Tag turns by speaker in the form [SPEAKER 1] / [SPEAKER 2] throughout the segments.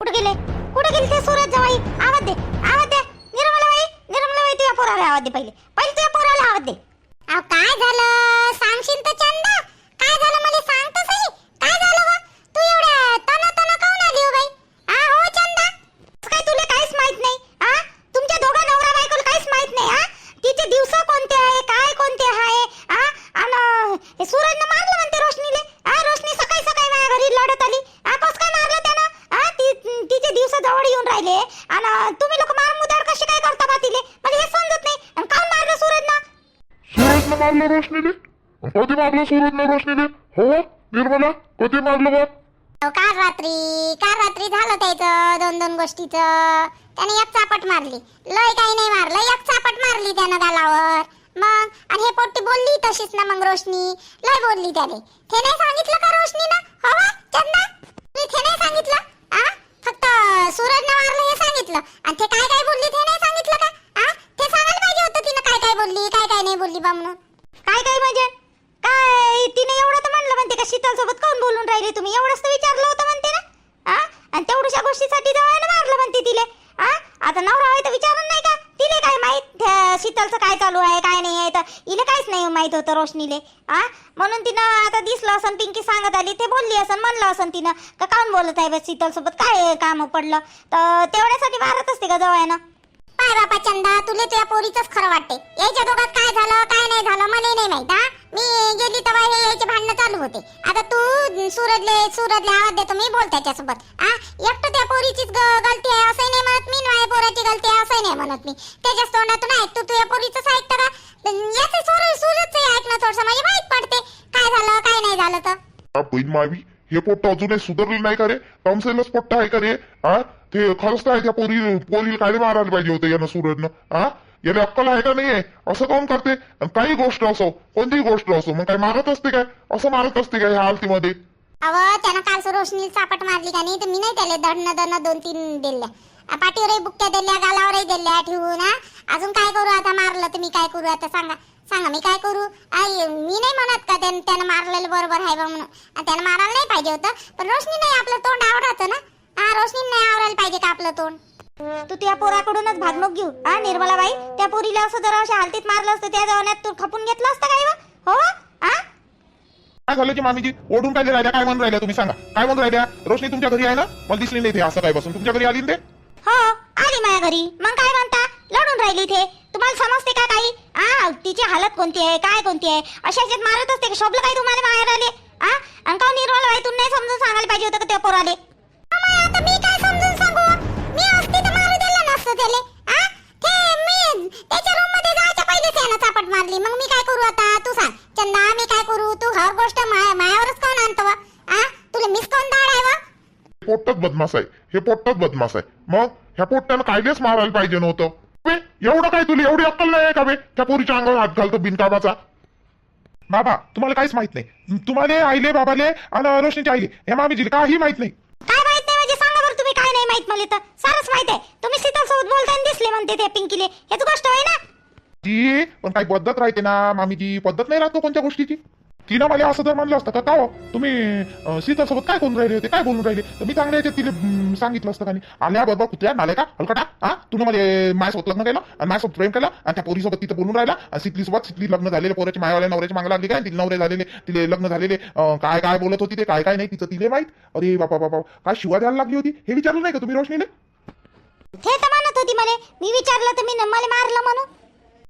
[SPEAKER 1] कुठे गेले? कुठे गेले ते सूरज जवाई आवाज दे आवाज दे. निर्मलाबाई निर्मलाबाई तुझ्या पोराला आवाज दे पहिले. पहिले तुझ्या पोराला आवाज दे. अहो काय झालं? सांगशील तर चंदा. काय झालं? मला सांग तर सही काय झालं बा तू एवढ्या तना तना काऊन आली हो बाई आ हो चंदा असं काय तुला काहीच माहीत नाही आ तुमच्या दोघा नवरा बायकोला काहीच माहीत नाही आ तिचे दिवस कोणते आहे काय कोणते आहे आ आणि हे सूरजनं मारलं म्हणते रोशनीले आ रोशनी सकाळी सकाळी माझ्या घरी लढत आली आ कस काय मारलं त्यानं आ ती तिचे दिवस जवळ येऊन राहिले आणि तुम्ही लोक मार मुदाड कशी काय करता बा तिले मला हे समजत नाही आणि काऊन मारलं सूरजनं
[SPEAKER 2] सूरजनं मारलं रोशनीले कधी मारलं सूरजनं रोशनीले हो निर्मला कधी मारलं बा
[SPEAKER 1] अहो, काल रात्री काल रात्री झालं त्याचं दोन दोन गोष्टीचं. त्याने एक चापट मारली. लय काही नाही मारलं एक चापट मारली त्यानं गालावर. मग आणि हे पोट्टी बोलली तशीच ना मग रोशनी. लय बोलली त्याने. ते नाही सांगितलं का रोशनी ना हो हवा चंदा. तुम्ही ते नाही सांगितलं. आ? फक्त सूरजनं मारलं हे सांगितलं. आणि ते काय काय बोलली ते नाही सांगितलं का? आ? ते सांगायला पाहिजे होतं तिनं काय काय बोलली काय काय नाही बोलली बा म्हणून. काय काय म्हणजे? काय? तिने एवढं तर म्हणलं म्हणते का शीतल सोबत काऊन बोलून राहिले तुम्ही? एवढंच तर विचारलं होतं म्हणते ना. आ? आणि तेवढ्याशा गोष्टीसाठी जवळ मारलं म्हणते तिले. आ? आता नवरा आहे तर विचारून नाही का? तिले काय माहीत? शीतलचं काय चालू आहे काय नाही आहे तर इले काहीच नाही माहीत होतं रोशनीले. आ? म्हणून तिनं आता दिसलं असं पिंकी सांगत आली ते बोलली असं म्हणलं असं तिनं. का काऊन बोलत आहे बा शीतल सोबत काय काम पडलं? तर तेवढ्यासाठी मारत असते का जवळ पाय बापा चंदा तुले तुझ्या पोरीचंच खरं वाटते. याच्या दोघात काय झालं काय नाही झालं मला नाही माहीत हा? मी गेली तेव्हा हे याचे भांडणं चालू होते. आता तू सूरजले सूरजले आवाज देतो मी बोल त्याच्यासोबत आ एकटं त्या पोरीचीच गलती आहे असं नाही म्हणत मी नाही पोराची गलती आहे असं नाही म्हणत मी. त्याच्याच तोंडातून ऐक तू तुझ्या पोरीचंच ऐकतं का? याचे सूरज सूरजचं ऐकणं थोडंसं म्हणजे माहीत पडते. काय झालं काय नाही झालं तर?
[SPEAKER 2] मावी. हे पोट्ट अजूनही सुधारलं नाही का रे? कमसेलच पोट्ट आहे का रे? हा ते खरंच आहे त्या पोरी पोरीला काय मारायला पाहिजे होतं यानं सूरजनं हा याला अक्कल आहे का नाहीये? असं कोण करते? काही गोष्ट असो कोणतीही गोष्ट असो मग काय मारत असते काय? असं मारत असते काय ह्या हालतीमध्ये?
[SPEAKER 1] अव त्यानं काल रोशनी चापट मारली का नाही? तर मी नाही त्याला दडणं दडणं दोन तीन दिल्या. पाठीवरही बुक्क्या दिल्या गालावरही दिल्या ठेवून ना अजून काय करू आता? मारलं तर मी काय करू आता? सांगा. सांगा मी काय करू? आई मी नाही म्हणत का त्यानं त्यानं मारलेलं बरोबर आहे बा म्हणून. आणि त्यानं मारायला नाही पाहिजे होतं पण रोशनी नाही आपलं तोंड आवडतं ना? हा रोशनी नाही आवडायला पाहिजे का आपलं तोंड? तू त्या पोराकडूनच भागणूक घेऊ. हा निर्मलाबाई त्या पोरीला असं जरा अशा हालतीत मारलं असतं त्या जवानात तू खपून घेतलं असतं काय बा? हो
[SPEAKER 2] काय झालं की मामीजी? ओढून काय राहिल्या? काय म्हणून राहिल्या तुम्ही? सांगा. काय म्हणून राहिल्या? रोशनी तुमच्या घरी आहे ना मला दिसली नाही ते असं काय बसून तुमच्या घरी आली ते?
[SPEAKER 1] हो आली माझ्या घरी. मग काय म्हणता? लढून राहिली इथे. तुम्हाला समजते का काही? आ तिची हालत कोणती आहे? काय कोणती आहे? अशा याच्यात मारत असते शोभलं काही तुम्हाला बाहेर आले? अंका आणि का निर्मल बाई तुम्ही नाही समजून सांगायला पाहिजे होतं का त्या पोराले? आता मी काय समजून सांगू? मी असते तर मारू दिलं नसतं त्याले. आ ते मी त्याच्या रूममध्ये जायच्या पहिले त्यानं चापट मारली. मग मी काय करू आता? तू सांग. चंदा मी काय करू? तू हर गोष्ट माया- मायावरच कोण आणतो? आ तुला मिस कोण दाड आहे
[SPEAKER 2] पोट्टच बदमाश आहे. हे पोट्टच बदमाश आहे. मग ह्या पोट्ट्यानं कायदेच मारायला पाहिजे नव्हतं. बे, एवढं काय तुला एवढी अक्कल नाही आहे का बे? त्या पोरीच्या अंगावर हात घालतो बिनकामाचा. बाबा तुम्हाला काहीच माहीत नाही. तुम्हाला आईले बाबाले आणि रोशनीच्या आईले या मामीजीले काही माहीत नाही.
[SPEAKER 1] काय माहीत नाही म्हणजे सांगा बरं तुम्ही काय नाही माहीत मला तर. सारच माहीत आहे. तुम्ही शीतल सोबत बोलताना दिसले म्हणते ते पिंकीले. गोष्ट आहे ना?
[SPEAKER 2] ती पण काही पद्धत राहते ना मामीजी. पद्धत नाही राहत कोणत्या गोष्टीची? तिनं मला असं जर म्हणलं असतं का का हो? तुम्ही अं, सीतासोबत काय करून राहिले होते? काय बोलून राहिले? तर मी चांगल्या याच्यात तिला हम्म, सांगितलं असतं का नाही आल्या बरोबर कुत्र्या नाले का? हलकटा हा? तुम्ही मला माझ्यासोबत लग्न केलं? आणि माझ्यासोबत प्रेम केलं? आणि त्या पोरीसोबत तिथं बोलून राहिला? आणि सिटलीसोबत सिटली लग्न झालेले पोराची मायावाल्या नवऱ्याची मागं लागली काय? तिला नवरे झालेले तिले लग्न झालेले अं, काय काय बोलत होती ते काय काय नाही तिचं तिले माहीत? अरे बापा बापा काय शिवा द्यायला लागली होती? हे विचारलं नाही का तुम्ही रोशनीने
[SPEAKER 1] हे तर म्हणत होती मला. मी विचारलं तर मी न- मला मारलं म्हणून.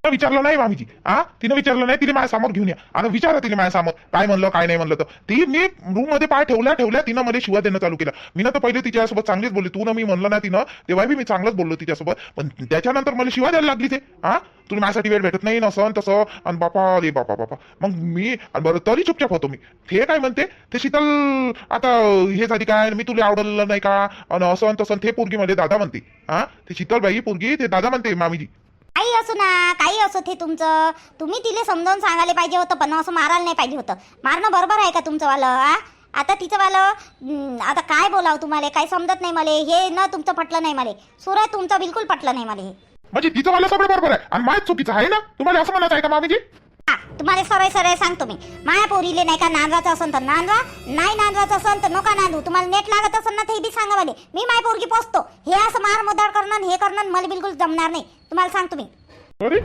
[SPEAKER 2] तिनं विचारलं नाही मामीजी हा तिनं विचारलं नाही तिने माझ्यासमोर घेऊन या. आणि विचारा तिने माझ्यासमोर. काय म्हणलं काय नाही म्हणलं तर. ती मी रूममध्ये पाय ठेवल्या ठेवल्या तिनं मला शिवा देणं चालू केलं. मी ना तर पहिले तिच्यासोबत चांगलीच बोलली. तू ना मी म्हणलं ना तिनं तेव्हा बी मी चांगलंच बोललो तिच्यासोबत. पण त्याच्यानंतर मला शिवा द्यायला लागली ते. हा तुला माझ्यासाठी वेळ भेटत नाही नसन तसं. आणि बापा रे बापा बापा. मग मी बरं तरी चुपचाप होतो मी. ते काय म्हणते? ते शीतल आता हे झाली काय? मी तुला आवडलं नाही का? आणि असं तसं. ते पोरगी मध्ये दादा म्हणते. हा ते शीतलबाई पोरगी ते दादा म्हणते मामीजी.
[SPEAKER 1] काही असो ना काही असो ते तुमचं. तुम्ही तिला समजावून सांगायला पाहिजे होतं पण असं मारायला नाही पाहिजे होतं. मारणं बरोबर आहे का तुमचं वालं आ? आता तिचं वालं आता काय बोलावं तुम्हाला? काय समजत नाही मला. हे न तुमचं पटलं नाही मला. सुरत तुमचं बिलकुल पटलं नाही मला. हे
[SPEAKER 2] म्हणजे तिचं मला सगळं बरोबर आहे. आणि माझ्या चुकीचं आहे ना? तुम्हाला असं म्हणायचं आहे का मामीजी?
[SPEAKER 3] तुम्हाला सरळ सरळ सांगतो मी. माया पोरीले नाही का नांदवायचं असेल तर नांदवा नाही नांदवायचं असेल तर नका नांदू. तुम्हाला नेट लागत असेल ना ते बी सांगा मला मी माय पोरगी पोचतो हे असं मार मोदाड करणं हे करणं मला बिलकुल जमणार नाही. तुम्हाला सांगतो मी.
[SPEAKER 2] अरे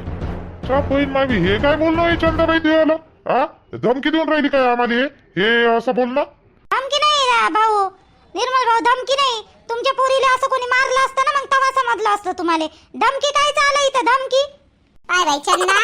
[SPEAKER 2] साप होईल मावी हे काय बोलणं आहे चंदाबाई देवाला? हा? धमकी देऊन राहिली काय आम्हाला? हे हे असं बोलणं?
[SPEAKER 3] धमकी नाही रा भाऊ. निर्मल भाऊ धमकी नाही. तुमच्या पोरीला असं कोणी मारलं असतं ना मग तवा समजलं असतं तुम्हाला. धमकी काय चाललं इथं? धमकी?
[SPEAKER 1] काय बाई चंदा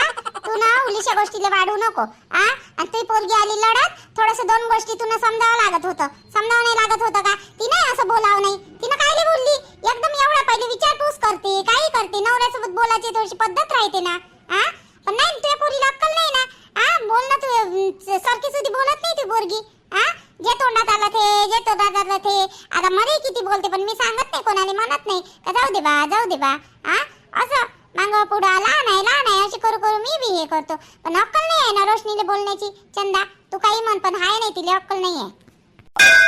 [SPEAKER 1] तू ना उलीशा गोष्टीला वाढू नको आ? आणि तुझी पोरगी आली लढत थोडस दोन गोष्टी तुला समजावं लागत होतं. समजावं नाही लागत होतं का? तिने असं बोलावं नाही. तिनं कायले बोलली? एकदम एवढा पहिले विचारपूस करते काही करते. नवऱ्यासोबत बोलायची थोडीशी पद्धत राहते ना आ? पण नाही तुझ्या पोरीला अक्कल नाही ना? आ? बोल ना तू सारखी सुधी बोलत नाही ती पोरगी आ? जे तोंडात आलं ते जे तोंडात आलं ते. आता मरे किती बोलते पण मी सांगत नाही कोणाला म्हणत नाही. का जाऊ दे बा जाऊ दे बा आ? असं. मांग पुढं लहान आहे लहान आहे अशी करू करू मी बी हे करतो. पण अक्कल नाही आहे ना रोशनीले बोलण्याची. चंदा तू काही म्हण पण हाय नाही तिला अक्कल नाही आहे.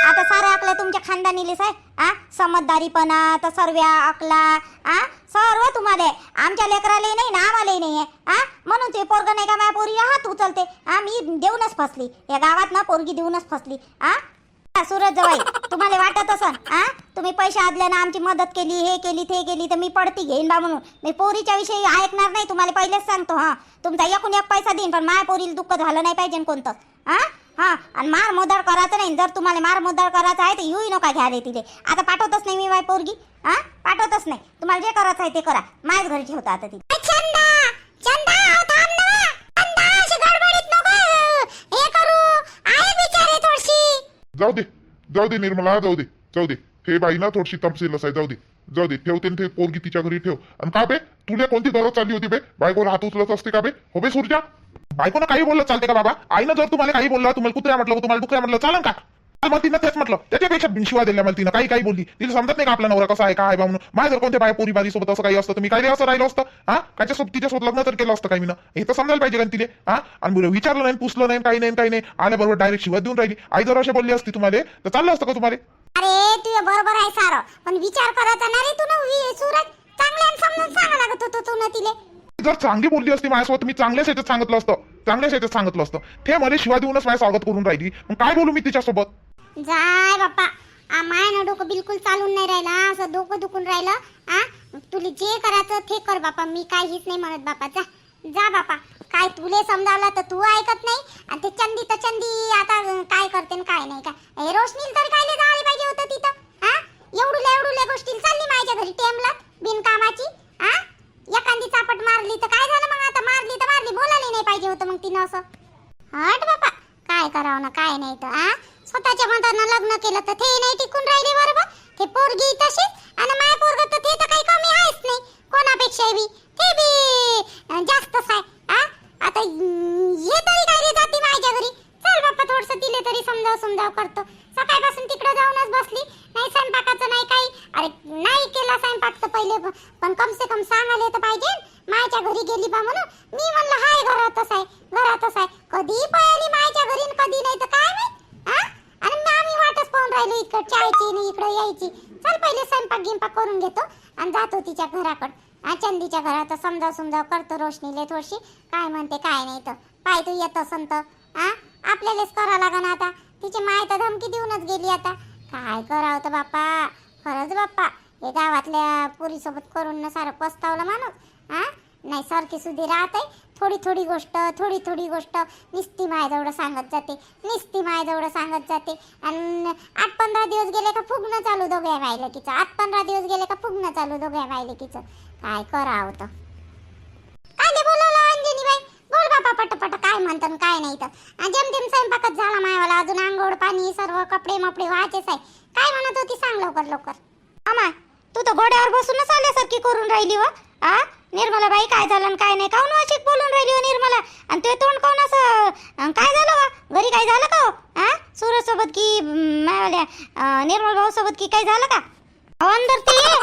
[SPEAKER 3] आता साऱ्या अकला तुमच्या खानदानीले आहे आ समजदारीपणा तर सर्व अकला आ सर्व तुम्हाला. आहे. आमच्या लेकराला नाही ना आम्हालाही नाही आहे. आ म्हणून ते पोरग नाही का माझ्या पोरीला हात उचलते. आ मी देऊनच फसली. या गावात ना पोरगी देऊनच फसली. आ, सूरज जवाई तुम्हाला वाटत असन आ तुम्ही पैसे आदल्यानं आमची मदत केली हे केली ते केली तर मी पडती घेईन बा म्हणून. मी पोरीच्या विषयी ऐकणार नाही तुम्हाला पहिलेच सांगतो हा. तुमचा एकूण एक पैसा देईन पण माया पोरीला दुःख झालं नाही पाहिजे कोणतं हा? हा आणि मार मोदार करायचं नाही जर तुम्हाला मार मोदार करायचं आहे तर येऊही नका घ्या रे तिथे आता पाठवतच नाही मी माय पोरगी हा? पाठवतच नाही. तुम्हाला जे करायचं आहे ते करा. माझ्याच घरी ठेवता आता ती
[SPEAKER 1] ए, चंदा चंदा अहो, थांब ना चंदा अशी गडबडीत नको हे करू आहे बिचारे थोडीशी
[SPEAKER 2] जाऊ दे जाऊ दे निर्मला जाऊ दे जाऊ दे. हे बाई ना थोडीशी तपशीलच आहे जाऊ दे जाऊ दे. ठेवते ते पोरगी तिच्या घरी ठेव. आणि का बे? तुला कोणती गरज चालली होती बे? बायकोला हात उचलत असते का बे? हो बे सूर्या बायकोनं काही बोललं चालते का बाबा? आईनं जर तुम्हाला काही बोललं तुम्हाला कुत्र्या म्हटलं तुम्हाला डुकऱ्या म्हटलं चालन का? मग तिनं तेच म्हटलं. त्याच्यापेक्षा शिवा दिल्या मला तिनं. काही काही बोलली. तिला समजत नाही का आपला नवरा कसा आहे काय बा म्हणून. माझ्या जर कोणत्या बाय पोरी बारी सोबत असं काही असतं? मी काय असं राहिलं असतं? हा? त्याच्यासोबत तिच्यासोबत लग्न तर केलं असतं काही मी हे तर समजायला पाहिजे का तिले. हा? आणि विचारलं नाही पुसलं नाही काही नाही काही नाही. आल्याबरोबर डायरेक्ट शिवा देऊन राहिली. आई जर अशी बोलली असती तुम्हाला तर चाललं असतं का तुम्हाला?
[SPEAKER 1] अरे तुझं बरोबर आहे सारं. पण विचार करायचा ना रे तू सूरज. चांगल्यानं समजून सांगा लागत होतो तू ना तिले
[SPEAKER 2] जर चांगली बोलली असती माझ्यासोबत मी चांगल्याच ह्याच्यात सांगितलं असतं. चांगल्याच ह्याच्यात सांगितलं असतं. ते मला शिवा देऊनच माझं स्वागत करून राहिली. मग काय बोलू मी तिच्यासोबत?
[SPEAKER 1] जाय बाप्पा. आ माय ना डोकं बिलकुल चालून नाही राहिलं असं डोकं दुखून राहिलं. आ तुला जे करायचं ते कर बापा मी काहीच नाही म्हणत बापा जा जा बापा काय तुले समजावला तर तू ऐकत नाही आणि ते चंदी तर चंदी आता अं, काय करते न काय नाही का हे रोशनील तर काय जायला पाहिजे होतं तिथं हा एवढुल्या एवढुल्या गोष्टी चालली माझ्या घरी टेमला बिनकामाची हा एखादी चापट मारली तर काय झालं मग आता मारली तर मारली बोलायला नाही पाहिजे होतं मग तिनं असं हट बापा काय करावं ना काय नाही तर आ स्वतःच्या मतानं लग्न केलं तर ते नाही टिकून राहिले बरोबर ते पोरगी तशीच आणि माय पोरग तर ते तर काही कमी आहेच नाही कोणापेक्षा बी ते बी अं, जास्तच आहे आ आता अं, हे तरी काय रे जाती माझ्या घरी चल बाप्पा थोडस तिले तरी समजाव समजाव करतो सकाळपासून तिकडे जाऊनच बसली नाही स्वयंपाकाचं नाही काही अरे नाही केला स्वयंपाक तर पहिले प- पण कम से कम सांगायला तर पाहिजे. मायच्या घरी गेली बा म्हणून. मी म्हणलं हाय घरातच आहे घरातच आहे. कधी पळाली मायच्या घरी न कधी नाही तर काय माहीत? आणि मग आम्ही वाटच पाहून राहिलो इकडं चायची आणि इकडं यायची. चल पहिले स्वयंपाक गिंपाक करून घेतो आणि जातो तिच्या घराकडं. चंदीच्या घरात समजाव समजाव करतो रोशनीले थोडीशी काय म्हणते काय नाही तर. पाय तू येत असन तर. आपल्यालाच करावं लागन आता. तिची माय तर धमकी देऊनच गेली आता. काय करावं तर बाप्पा? खरंच बाप्पा. हे गावातल्या पोरीसोबत करून ना सारं पस्तावलं माणूस हा नाही सारखी सुधी राहत आहे थोडी थोडी गोष्ट थोडी थोडी गोष्ट निस्ती मायाजवळ सांगत जाते निस्ती मायाजवळ सांगत जाते. आणि आठ पंधरा दिवस गेले का फुगणं चालू दोघ्या वायलेकीचं आठ पंधरा दिवस गेले का फुगणं चालू दोघ्या वायलेकीचं काय करावं तर काय ते बोलवलं अंजनीबाई? बोल बापा पटपट काय म्हणतात काय नाही तर आ, जेमतेम स्वयंपाकच झाला मायावाला अजून आंघोळ पाणी सर्व कपडे मपडे व्हायचेच आहे. काय म्हणत होती सांग लवकर लवकर.
[SPEAKER 3] अमा तू तर घोड्यावर बसूनच आल्यासारखी करून राहिली व आ? निर्मला बाई काय झालं काय नाही? काऊन अशी बोलून राहिली हो निर्मला? आणि ते तोंड काऊन असं काय झालं वा घरी काय झालं का हो? आ? सूरज सोबत की मायावाल्या निर्मल भाऊ सोबत की काय झालं का? अंदर ते ये.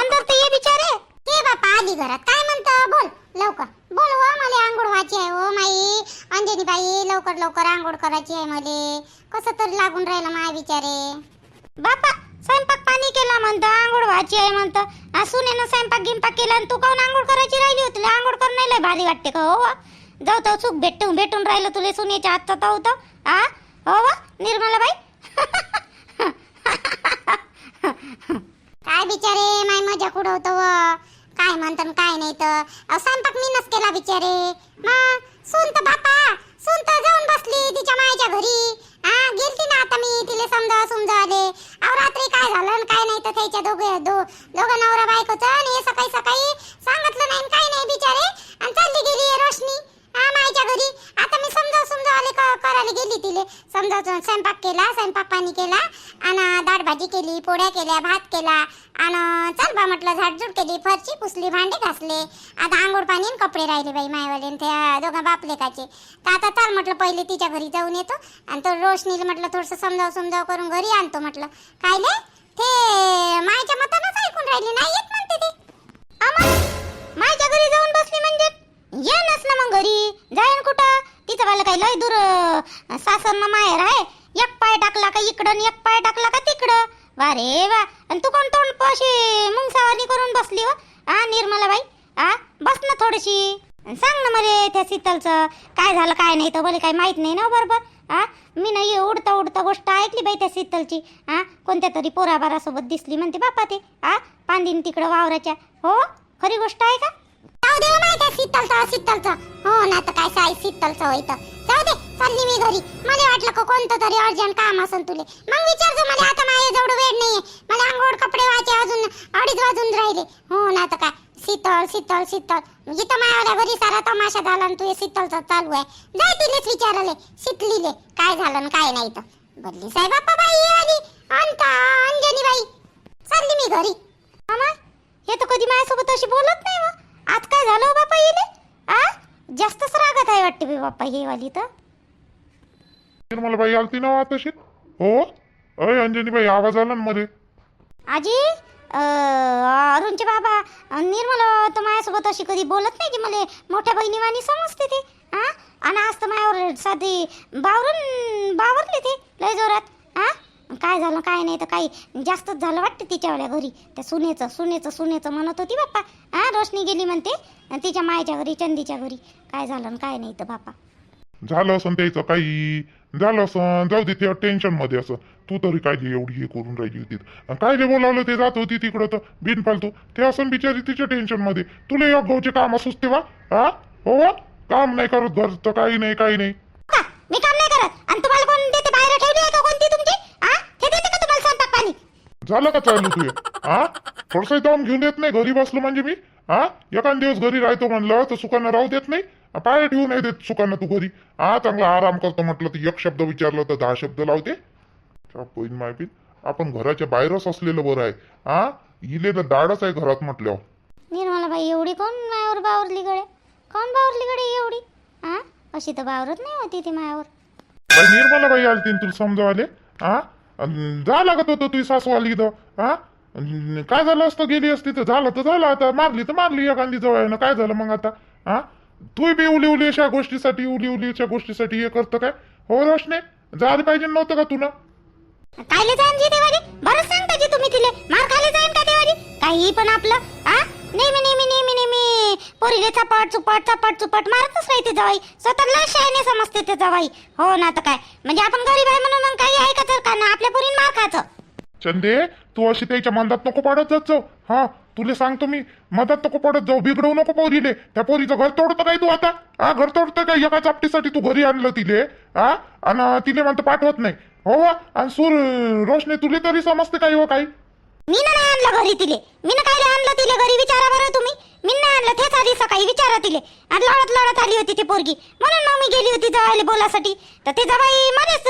[SPEAKER 3] अंदर ते ये बिचारे.
[SPEAKER 1] ते बापा आली घरात. काय म्हणतं? बोल. लवकर. बोल हो मला आंघोळ व्हायची आहे हो माई. अंजनी बाई लवकर लवकर आंघोळ करायची आहे मले. कसं तरी लागून राहिलं माय बिचारे.
[SPEAKER 3] बापा स्वयंपाक पाणी केला म्हणतं आंघोळ व्हायची आहे म्हणतं. सुनेनं स्वयंपाक गिंपाक केला आणि तू काऊन आंघोळ करायची राहिली होती? तुला आंघोळ करणं लय भारी वाटते का? हो वा? जाऊ तर चूक भेटून भेटून राहिलं तुले सुनेच्या आत्ता तर होतं. आ? हो, हो. वा निर्मला बाई
[SPEAKER 1] काय बिचारे माय मजा उडवतो व? काय म्हणतात काय नाही तर. स्वयंपाक मीनच केला बिचारे. मग सुन तर बापा सुन तर जाऊन बसली तिच्या मायच्या घरी. हा गेलती ना आता मी तिला समजा समजावले अहो रात्री काय झालं आणि काय नाही तर त्याच्या दोघे दो दोघं नवरा बायकोचं आणि हे सकाळी सकाळी सांगितलं नाही आणि नाही बिचारे. आणि चालली गेली रोशनी हा मायच्या घरी. आता मी समजाव समजावले क- करायला गेली तिले. समजावून स्वयंपाक केला स्वयंपाक पाणी केला आणि डाळ भाजी केली पोळ्या केल्या भात केला आणि चल बा म्हटलं झाडझूड केली फरची पुसली भांडे घासले. आता आंघोळ पाणी आणि कपडे राहिले बाई मायवाले आणि त्या दोघा बापलेकाचे तर आता चल म्हटलं पहिले तिच्या घरी जाऊन येतो. आणि तो रोशनीला म्हटलं थोडंसं समजाव समजाव करून घरी आणतो म्हटलं. कायले ते माझ्या मतानच ऐकून राहिली नाही येत म्हणते ते.
[SPEAKER 3] आम्हाला माझ्या घरी जाऊन बसली म्हणजे? ये ना मग घरी. जाईन कुठं? तिचं मला काही लय दूर सासर माहेर आहे. एक पाय टाकला का इकडं आणि एक पाय टाकला का तिकडं. वा रे वा. आणि तू कोण तोंड अशी मुंगसावानी करून बसली हो. आ निर्मला बाई. आ बस ना थोडीशी. आणि सांग ना मरे त्या शीतलचं. काय झालं काय नाही तर मला काही माहीत नाही ना हो, बरोबर? आ? मी नाही उडता उडता गोष्ट ऐकली बाई त्या शीतलची. आ? कोणत्या तरी पोराबारासोबत दिसली म्हणते बापा ते. आ? पांदिन तिकडं वावराच्या. हो? खरी गोष्ट आहे का?
[SPEAKER 1] जाऊ दे हो माहिती आहे शीतलचं हो ना तर काय साई शीतलचं होईतं जाऊ दे चालली मी घरी. मला वाटलं का कोणतं तरी अर्जंट काम असेल तुले. मग विचारतो मला आता माझ्या जवळ वेळ नाहीये मला अंघोळ कपडे वाचे अजून अडीच वाजून राहिले हो ना तर काय शीतल शीतल शीतल. इथं मायावाल्या घरी सारा तमाशा झाला आणि तू हे शीतलचं चालू आहे. जाय तिलेच विचारले शीतलीले. काय झालं काय नाही तर बदली साहेब बाप्पा बाई ये आली. अंता अंजनी बाई चालली मी घरी.
[SPEAKER 3] मामा हे तर कधी माझ्यासोबत अशी बोलत नाही मग आज काय झालं हो बापा येले? आ? जास्तच रागत आहे वाटते बी बाप्पा हे वाली तर.
[SPEAKER 2] निर्मला बाई आलती ना तशी हो? अय अंजनी बाई आवाज आला ना मध्ये.
[SPEAKER 3] आजी? अरुणचे बाबा निर्मल तर माझ्यासोबत अशी कधी बोलत नाही की मला मोठ्या बहिणीवाणी समजते ते हा आणि आज तर माझ्यावर साधी बावरून बावरले ते लय जोरात हा काय झालं काय नाही तर काही जास्तच झालं वाटते तिच्यावाल्या घरी. त्या सुनेचं सुनेचं सुनेचं म्हणत होती बाप्पा हा रोशनी गेली म्हणते तिच्या मायच्या घरी चंदीच्या घरी. काय झालं काय नाही तर बापा
[SPEAKER 2] झालं असं त्याचं काही. झालं असं जाऊ दे त्या टेन्शनमध्ये असं. तू तरी काय जे एवढी हे करून राहिली होती? काय जे बोलावलं ते जात होती तिकडं तर. बिनफालतू. ते असं बिचारी तिच्या टेन्शनमध्ये. तुला एक गावचे काम असोच तेव्हा हा? हो वा? काम नाही करत घर तर काही नाही काही नाही.
[SPEAKER 3] का? मी काम नाही करत. आणि तुम्हाला कोण देते? बाहेर ठेवली आहे का कोणती तुमची? हा? हे देते का तुम्हाला स्वयंपाक पाणी?
[SPEAKER 2] झालं का चालू तुझे? हा? थोडस जाऊन घेऊन देत नाही? घरी बसलो म्हणजे मी? हा? एखाद दिवस घरी राहतो म्हणलं तर सुखानं राहू देत नाही? पाय ठेवू नाही देत सुखानं तू घरी. हा चांगला आराम करतो म्हटलं तर एक शब्द विचारलं तर दहा शब्द लावते. पोईन मायपीन आपण घराच्या बाहेरच असलेलं बरं आहे. हा इले तर दाडच आहे घरात म्हटल्यावर.
[SPEAKER 3] निर्मला बाई एवढी कोण मायावर बावरली गडे? कोण बावरली गडे एवढी? हा अशी तर बावरत नाही होती ती मायावर.
[SPEAKER 2] बाई निर्मला बाई आलती तुला समजावले हा जा लागत होतं तुझी सासू आली इथं हा काय झालं असतं? गेली असती तर झालं तर झालं आता. मारली तर मारली एखादी जवळ काय झालं मग आता? हा तू बी उली उली अशा गोष्टीसाठी उली उली अशा गोष्टीसाठी हे करतं काय? हो रोशने जायला पाहिजे नव्हतं का तुला?
[SPEAKER 3] कायले जाईन जी देवारी बरंच सांगता जी तुम्ही तिले. मार खायला जाईन का देवारी काही पण आपलं हा नेहमी नेहमी नेहमी नेहमी. पोरीले चपाट चुपाट चपाट चुपाट मारतच राहते जवाई. स्वतःला शायने समजते ते जवाई. हो ना तर काय? म्हणजे आपण गरीब आहे म्हणून मग काही ऐकायचं का ना? आपल्या पोरीन मार खायचं.
[SPEAKER 2] चंदे तू अशी त्याच्या मनात नको पाडत जात जाऊ. हा तुला सांगतो मी मदत नको पडत जाऊ बिघडवू नको पोरीले. त्या पोरीचं घर तोडतं काय तू आता. हा घर तोडतं काय एका चापटीसाठी तू घरी आणलं तिले हा? आणि तिले म्हणतं पाठवत नाही. हो, हो. आणि सूर रोशनी तुले तरी समजते काही हो काही?
[SPEAKER 3] मी ना नाही आणलं घरी तिले. मी ना काय आणलं तिले घरी? विचारा बरं तुम्ही. मी नाही आणलं तेच आधी सकाळी विचारा तिले. आणि लढत लढत आली होती ती पोरगी. म्हणून मग मी गेली होती जवळ बोलासाठी. तर ते जवाई मध्येच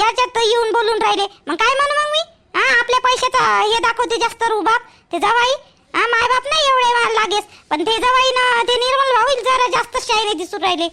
[SPEAKER 3] याच्यात येऊन बोलून राहिले. मग काय म्हणू मग मी? हा आपल्या पैशाचा हे दाखवते जास्त रुबाब. ते जवाई हा माय बाप नाही एवढे वाढ लागेस. पण ते जवाई ना ते निर्मल भाऊ जरा जास्त शायरे दिसून राहिले.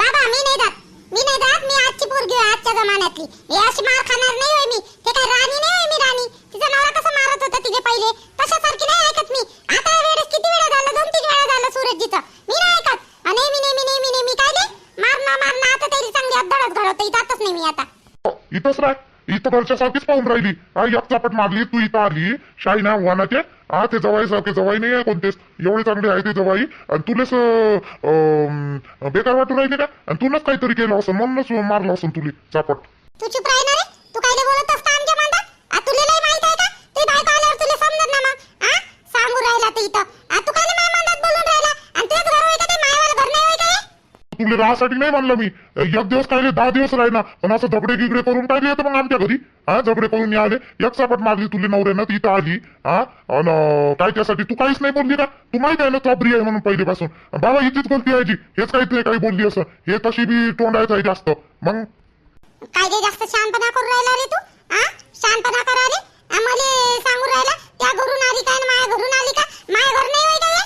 [SPEAKER 1] बाबा मी नाही जात. मी नाही जात. मी आजची पोरगी आहे आजच्या जमान्यातली. हे अशी मार खाणार नाही होय मी. ते काय राणी नाही होय मी राणी? तिचा नवरा कसं मारत होता तिचे पहिले? तशासारखी नाही ऐकत मी. आता वेळेस किती वेळा झालं? दोन तीन वेळा झालं सूरजजीचं. मी नाही ऐकत. आणि नेहमी नेहमी नेहमी नेहमी काय नाही? मारणं मारणं आता तरी चांगली अद्दळच घडवते. जातच नाही मी आता.
[SPEAKER 2] हो, इथंच राह. इथं घरच्या सारखीच पाहून राहिली. आई एक चापट मारली तू इथं आली. शाही ना वाहनाचे हा ते जवाई सारखे जवाई नाही आहे कोणतेच. एवढे चांगले आहे ते जवाई आणि तुलेच बेकार वाटून राहिले का? आणि तूनच काहीतरी केलं असं म्हणूनच मारलं असं तुले चापट.
[SPEAKER 1] तू चुप राही ना रे. तू काय बोलत असता आमच्या मांडा आ तुला लय माहीत आहे का? ते बायको आल्यावर तुला समजत ना मग. आ सांगू राहिला ते इथं. आ तू काय माझ्या मांडात बोलून राहिला आणि तुझ्याच घर होय का ते मायवाला घर नाही होय का हे?
[SPEAKER 2] तुले राहासाठी नाही म्हणलं मी. एक दिवस काढले दहा दिवस राहिना. पण असं झगडे गिगडे करून काय येतं मग आमच्या घरी. हा झगडे करून मी आले एक सापट मारली तुले नवऱ्यानं ती इथं आली. हा अन काय त्यासाठी तू काहीच नाही बोलली का? तू माहीत आहे ना चॉबरी आहे म्हणून पहिलेपासून. बाबा हिचीच गलती आहे जी. हेच काहीच नाही काही बोलली असं. हे तशी बी तोंडायचं आहे जास्त. मग?
[SPEAKER 1] काय जे जास्त शांतपणा करून राहिला रे तू? आ शहाणपणा करा रे. आम्हाला सांगून राहिला त्या घरून आली काय आणि माझ्या घरून आली का? माझ्या घर नाही होय का हे?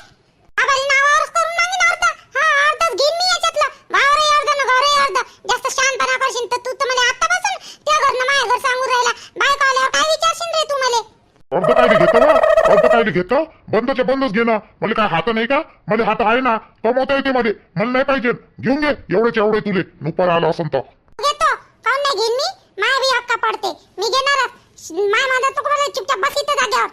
[SPEAKER 1] आम्हाला नावावरच करून मागीन अर्ध हा अर्धच घेईन मी याच्यातलं. वावरही अर्ध ना घरही अर्ध. जास्त शहाणपणा करशील तर तू तर मला आतापासून त्या घरनं माझ्या घर सांगून राहिला. बायको आल्यावर काय विचारशील रे तू मला?
[SPEAKER 2] अर्ध काय घेतं ना? अर्ध काय घेतं? बंदच्या बंदच घे ना. मला काय हात नाही का? मला हात आहे ना? कमवता येते मध्ये मला नाही पाहिजे. घेऊन घे. एवढेच एवढे तुले. नुपर आला असं तर.
[SPEAKER 1] घेतो. काऊन नाही घेईन मी. माय बी हक्का पडते. मी घेणारच. माय माझा चुकला चुपचाप बस इथं जाग्यावर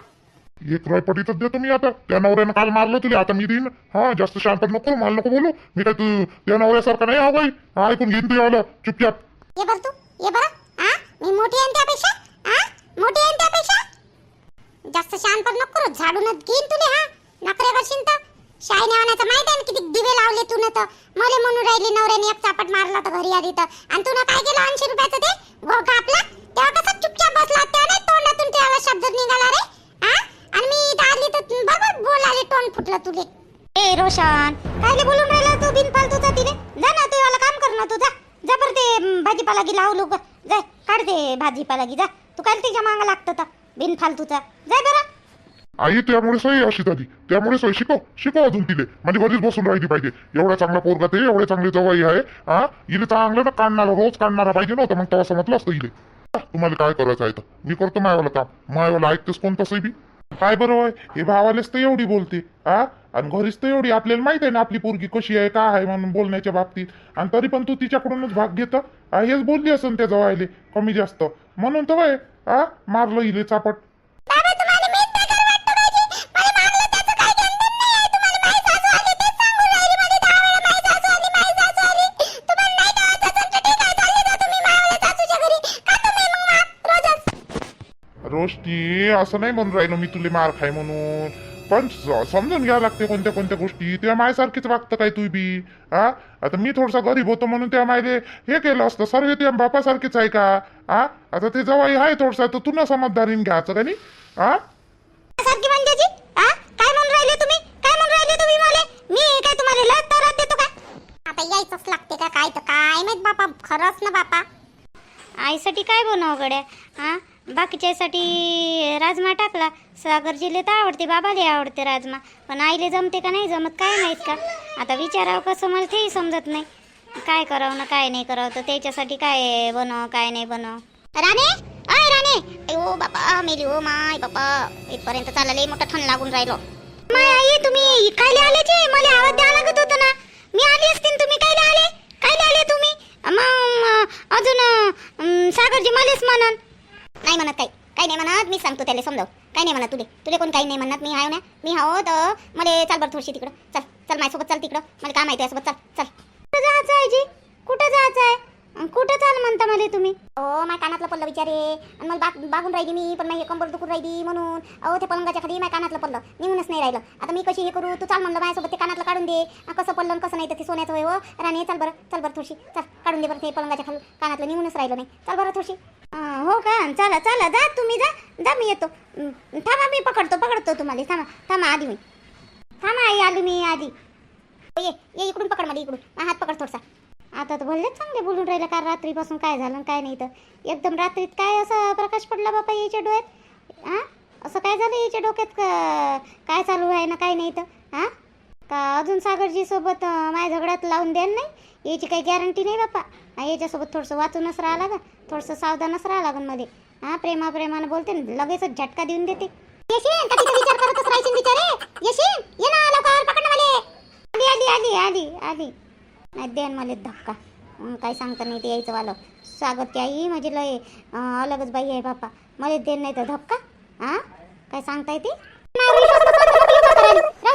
[SPEAKER 2] एक रयपटीतच देतो मी आता. त्या नवऱ्यानं काल मारलं तुला आता मी देईन. हा जास्त शांत नको मला नको बोलू. मी काय तू त्या नवऱ्यासारखा नाही हा बाई. ऐकून घेईन तू आलं चुपचाप.
[SPEAKER 1] ये बर तू ये बरं. आ? मी मोठी आहे त्यापेक्षा? आ? मोठी आहे त्यापेक्षा? जास्त शहाणपण नको करू झाडूनच घेईन तुले हा. नखरे करशील तर. शाही नेवाण्याचं माहीत आहे किती दिवे लावले तू तर. मले म्हणून राहिली नवऱ्याने एक चापट मारला तर घरी आली तर. आणि तू काय केलं ऐंशी रुपयाचं ते? घो कापला? तेव्हा कसं चुपचाप बसला? तेव्हा नाही तोंडातून त्याला शब्द निघाला रे. हा आणि मी इथं आली तर बरोबर बोलाले तोंड फुटलं तुले.
[SPEAKER 3] ए रोशन कायले बोलून राहिला तू बिनफालतूचा तिने जा ना तू मला काम कर ना तू जा. जा बरं ते भाजीपाला गी लावू लोक. जाय काढ ते भाजीपाला गी जा. तू काय तिच्या मागं लागतं तर बिनफालतूचा जाय बरं.
[SPEAKER 2] आई त्यामुळे सोयी अशी झाली त्यामुळे सोय शिकव. शिकव अजून तिले. म्हणजे घरीच बसून राहिली पाहिजे. एवढा चांगला पोरगा ते एवढे चांगले जवाई आहे. हा इले चांगलं ना काढणारा रोज काढणारा पाहिजे नव्हतं. मग तेव्हा समजलं असतं इले तुम्हाला काय करायचं आहे तर? मी करतो मायवाला काम. मायवाला ऐकतेस कोण तसं बी? काय बरं होय? हे भावालेच तर एवढी बोलते हा आणि घरीच तर एवढी आपल्याला माहीत आहे ना आपली पोरगी कशी आहे काय आहे म्हणून बोलण्याच्या बाबतीत. आणि तरी पण तू तिच्याकडूनच भाग घेत हेच बोलली असं त्या जवळ कमी जास्त. म्हणून तर वय हा मारलं इले चापट
[SPEAKER 1] बाबा तुम्हाला मीच बेकार वाटतो पाहिजे मला मारलं त्याचं काही टेन्शन नाही आहे तुम्हाला माहीत सासू आली तेच सांगून राहिली मला दहा वेळा माहीत सासू आली माहीत सासू आली तुम्हाला नाही कळत असेल तर ठीक आहे चालले जा तुम्ही मावल्या सासूच्या घरी का तुम्ही मग मा-
[SPEAKER 2] रोशनी असं नाही म्हणून राहिलो मी तुले मार खाय म्हणून. पण समजून घ्यावं लागते कोणत्या कोणत्या गोष्टी. त्या मायसारखीच वागतं काय तू बी? हा आता मी थोडासा गरीब होतो म्हणून त्या मायले हे केलं असतं. सर्व त्या बापासारखीच आहे का? हा आता ते जवाई आहे थोडसा तर तू ना समजदारीने घ्यायचं का नाही? हा
[SPEAKER 3] सारखी म्हणजे हा काय म्हणून राहिले तुम्ही? काय म्हणून राहिले तुम्ही मला? मी काय तुम्हाला लस तरच देतो का?
[SPEAKER 1] आता यायचंच लागते का काय तर? काय माहीत बापा खरंच ना बापा.
[SPEAKER 3] आईसाठी काय बनव गड्या? हा बाकीच्यासाठी राजमा टाकला. सागरजीले तर आवडते बाबाले आवडते राजमा. पण आईले जमते का नाही जमत काय माहीत का? आता विचारावं कसं मला तेही समजत नाही. काय करावं ना काय नाही करावं. तर त्याच्यासाठी काय बनव काय नाही बनव?
[SPEAKER 1] राणे! अय राणे! ओ बाबा मेली ओ माय बाबा. इथपर्यंत चालले मोठा ठण लागून राहिलो.
[SPEAKER 3] माय आई तुम्ही कायले आलेचे मला आवाज द्यावा लागत होता ना. मी आली असते तुम्ही काय आले? काय आले तुम्ही? मग अजून सागरजी मलाच म्हणन.
[SPEAKER 1] नाही म्हणत काही. काही नाही म्हणत मी सांगतो त्याला समजाव. काही नाही म्हणत तुले तुले कोण काही नाही म्हणत मी हाय ना? मी हाव हो तर मला चाल बरं थोडीशी तिकडं. चल चल माझ्यासोबत चल तिकडं. मला काय माहिती आहे सोबत चल चल.
[SPEAKER 3] कुठं जायचं आहे जी कुठं जायचं आहे? कुठं चाल म्हणता मला तुम्ही?
[SPEAKER 1] हो माझ्या कानातलं पडलं विचारे आणि मला बाग बागून राहिली मी पण माझी कंबर दुखून राहिली म्हणून. अहो ते पलंगाच्या खाली माझ्या कानातलं पडलं. निघूनच नाही राहिलं. आता मी कशी हे करू? तू चाल म्हणलं माझ्यासोबत ते कानातलं काढून दे. कसं पडलं आणि कसं नाही तर ते सोन्याचं होय हो. राणे चल बरं चल बरं थोडीशी. चल काढून दे बरं ते पलंगाच्या खाली. कानातलं निघूनच राहिलं नाही. चल बरं थोडीशी.
[SPEAKER 3] हो का? चला चला जा तुम्ही जा. जा मी येतो. थांबा मी पकडतो पकडतो तुम्हाला. थांबा थांबा आधी मी. थांबा आई आलो मी आधी.
[SPEAKER 1] ये ये इकडून पकड मला इकडून. हात पकड थोडसा.
[SPEAKER 3] आता तर बोललेच चांगले बोलून राहिलं का रात्रीपासून काय झालं काय नाही तर. एकदम रात्रीत काय असं प्रकाश पडला बापा याच्या डोळ्यात? हां असं काय झालं याच्या डोक्यात? का- काय चालू आहे ना काय नाही तर? हां का अजून सागरजीसोबत माझ्या झगड्यात लावून द्याल नाही? याची काही गॅरंटी नाही बापा. याच्यासोबत थोडंसं वाचूनच राहा लागा थोडंसं सावधानच राहा लागनमध्ये हां प्रेमा प्रेमानं बोलते ना लगेचच झटका देऊन देते.
[SPEAKER 1] येशील विचार करतच राहायची बिचारे. येशील ये ना लवकर पकड
[SPEAKER 3] आली आली आली आली आली. नाही देन मला धक्का. काय सांगता नाही ते यायचं वालं. स्वागत आई माझी लय अलगच बाई आहे बापा मला देन नाही तर धक्का. हा काय सांगता येते राहू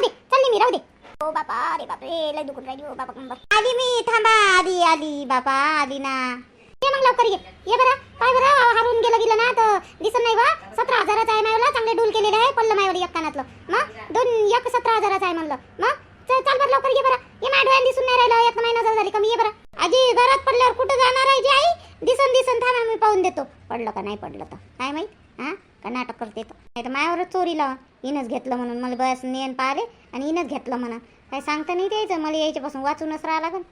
[SPEAKER 3] दे चालली मी राहू दे.
[SPEAKER 1] हो बापा अरे बापरे लय दुखून राहिली हो बाबा
[SPEAKER 3] आली मी थांबा आली आली बापा आली ना. ये मग लवकर ये. ये बरं काय बरं हारून गेलं गेलं ना तर दिसत नाही बा. सतरा हजाराचा आहे मायवला चांगले डूल केलेले आहे पडलं मायवर एक कानातलं मग? दोन एक सतरा हजाराचं आहे म्हणलं. मग? चल चाल बरं लवकर ये बरं. ये माझ्या डोळ्यात दिसून नाही राहिलं. एक महिना नजर झाली कमी ये बरं. आजी घरात पडल्यावर कुठं जाणार आहे जी आई? दिसन दिसन थांबा मी पाहून देतो. पडलं का नाही पडलं तर? काय माहीत? हा? का नाटक करते तर नाही तर मायावरच चोरी लावा हिनंच घेतलं म्हणून. मला बस नेन पाहिले आणि इनच घेतलं म्हणा. काय सांगता नाही द्यायचं मला यायच्यापासून वाचूनच राहा लागेल